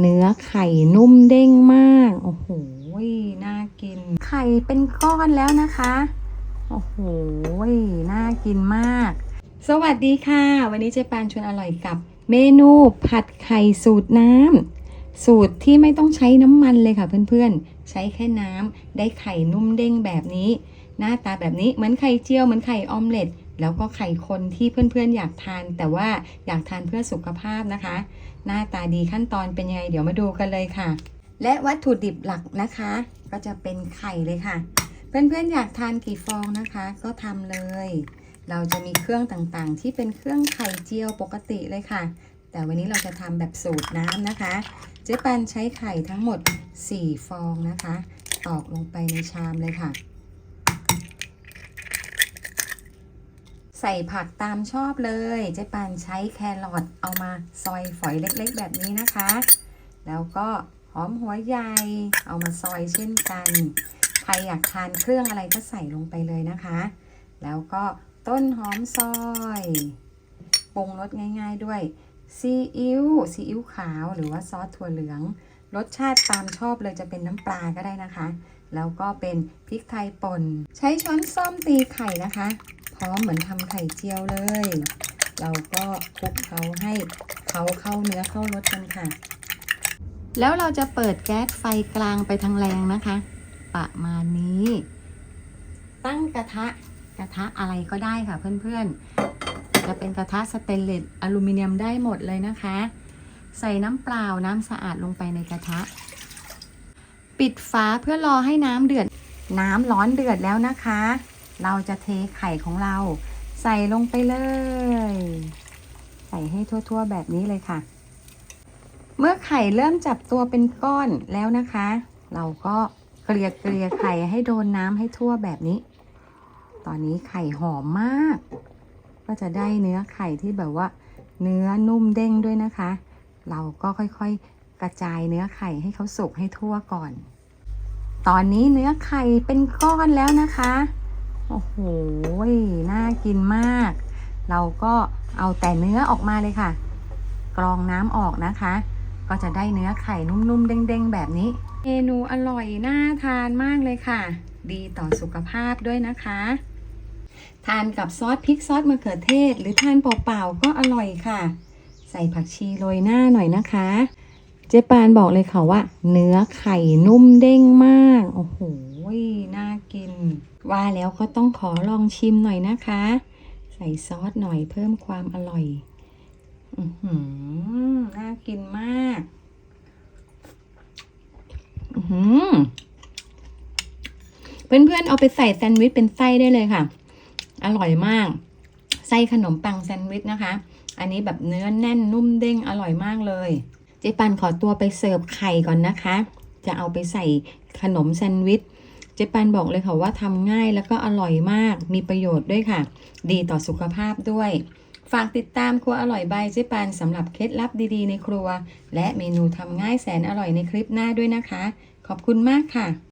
เนื้อไข่นุ่มเด้งมาก โอ้โห น่ากิน ไข่เป็นก้อนแล้วนะคะ โอ้โห น่ากินมาก สวัสดีค่ะ วันนี้เจ๊ปานชวนอร่อยกับ เมนูผัดไข่สูตรน้ำ สูตรที่ไม่ต้องใช้น้ำมันเลยค่ะเพื่อนๆ ใช้แค่น้ำ ได้ไข่นุ่มเด้งแบบนี้ หน้าตาแบบนี้เหมือนไข่เจียวเหมือนไข่ออมเล็ต แล้วก็ไข่คนที่เพื่อนๆอยากทาน แต่ว่าอยากทานเพื่อสุขภาพนะคะ หน้าตาดีขั้นตอนเป็นยังไง เดี๋ยวมาดูกันเลยค่ะ และวัตถุดิบหลักนะคะ ก็จะเป็นไข่เลยค่ะ เพื่อนๆอยากทานกี่ฟองนะคะ ก็ทำเลย เราจะมีเครื่องต่างๆ ที่เป็นเครื่องไข่เจียวปกติเลยค่ะ แต่วันนี้เราจะทำแบบสูตรน้ำนะคะ เจ๊ปันใช้ไข่ทั้งหมด 4 ฟองนะคะ ตอกลงไปในชามเลยค่ะ ใส่ผักตามชอบเลย เจ๊ปันใช้แครอทเอามาซอยฝอยเล็กๆ แบบนี้นะคะ แล้วก็หอมหัวใหญ่เอามาซอยเช่นกัน ใครอยากทานเครื่องอะไรก็ใส่ลงไปเลยนะคะ แล้วก็ต้นหอมซอยปรุงรสง่าย ๆด้วยซีอิ๊วซีอิ๊วขาวหรือว่าซอสถั่วเหลือง รสชาติตามชอบเลยจะเป็นน้ำปลาก็ได้นะคะ แล้วก็เป็นพริกไทยป่น ใช้ช้อนส้อมตีไข่นะคะ พร้อมเหมือนทำไข่เจียวเลย เราก็คลุกเขาให้เขาเข้าเนื้อเข้ารสกันค่ะ แล้วเราจะเปิดแก๊สไฟกลางไปทางแรงนะคะ ประมาณนี้ ตั้งกระทะกระทะอะไรก็ได้ค่ะเพื่อนๆ จะเป็นกระทะสเตนเลสอลูมิเนียมได้หมดเลยนะคะ ใส่น้ำเปล่าน้ำสะอาดลงไปในกระทะ ปิดฝาเพื่อรอให้น้ำเดือด น้ำร้อนเดือดแล้วนะคะ เราจะเทไข่ของเรา ใส่ลงไปเลย ใส่ให้ทั่วๆแบบนี้เลยค่ะ เมื่อไข่เริ่มจับตัวเป็นก้อนแล้วนะคะ เราก็เกลี่ยเกลี่ยไข่ให้โดนน้ำให้ทั่วแบบนี้ ตอนนี้ไข่หอมมาก ก็จะได้เนื้อไข่ที่แบบว่า เนื้อนุ่มเด้งด้วยนะคะ เราก็ค่อยๆกระจายเนื้อไข่ให้เขาสุกให้ทั่วก่อน ตอนนี้เนื้อไข่เป็นก้อนแล้วนะคะ โอ้โห น่ากินมาก เราก็เอาแต่เนื้อออกมาเลยค่ะ กรองน้ำออกนะคะ ก็จะได้เนื้อไข่นุ่มๆ เด้งๆ แบบนี้ เมนูอร่อยน่าทานมากเลยค่ะ ดีต่อสุขภาพด้วยนะคะ ทานกับซอสพริกซอสมะเขือเทศ หรือทานเปล่าๆ ก็อร่อยค่ะ ใส่ผักชีโรยหน้าหน่อยนะคะ เจ๊ปานบอกเลยค่ะว่า เนื้อไข่นุ่มเด้งมาก โอ้โห น่ากิน ว่าแล้วก็ต้องขอลองชิมหน่อยนะคะ ใส่ซอสหน่อยเพิ่มความอร่อย อือหือ น่ากินมาก อือหือ เพื่อนๆเอาไปใส่แซนด์วิชเป็นไส้ได้เลยค่ะ อร่อยมาก ไส้ขนมปังแซนด์วิชนะคะ อันนี้แบบเนื้อแน่นนุ่มเด้งอร่อยมากเลย จ๊ปันขอตัวไปเสิร์ฟไข่ก่อนนะคะ จะเอาไปใส่ขนมแซนด์วิชเจ๊ปันบอกเลยค่ะว่าทำง่ายแล้วก็อร่อยมาก มีประโยชน์ด้วยค่ะ ดีต่อสุขภาพด้วย ฝากติดตามครัวอร่อยใบเจ๊ปันสำหรับเคล็ดลับดีๆในครัว และเมนูทำง่ายแสนอร่อยในคลิปหน้าด้วยนะคะ ขอบคุณมากค่ะ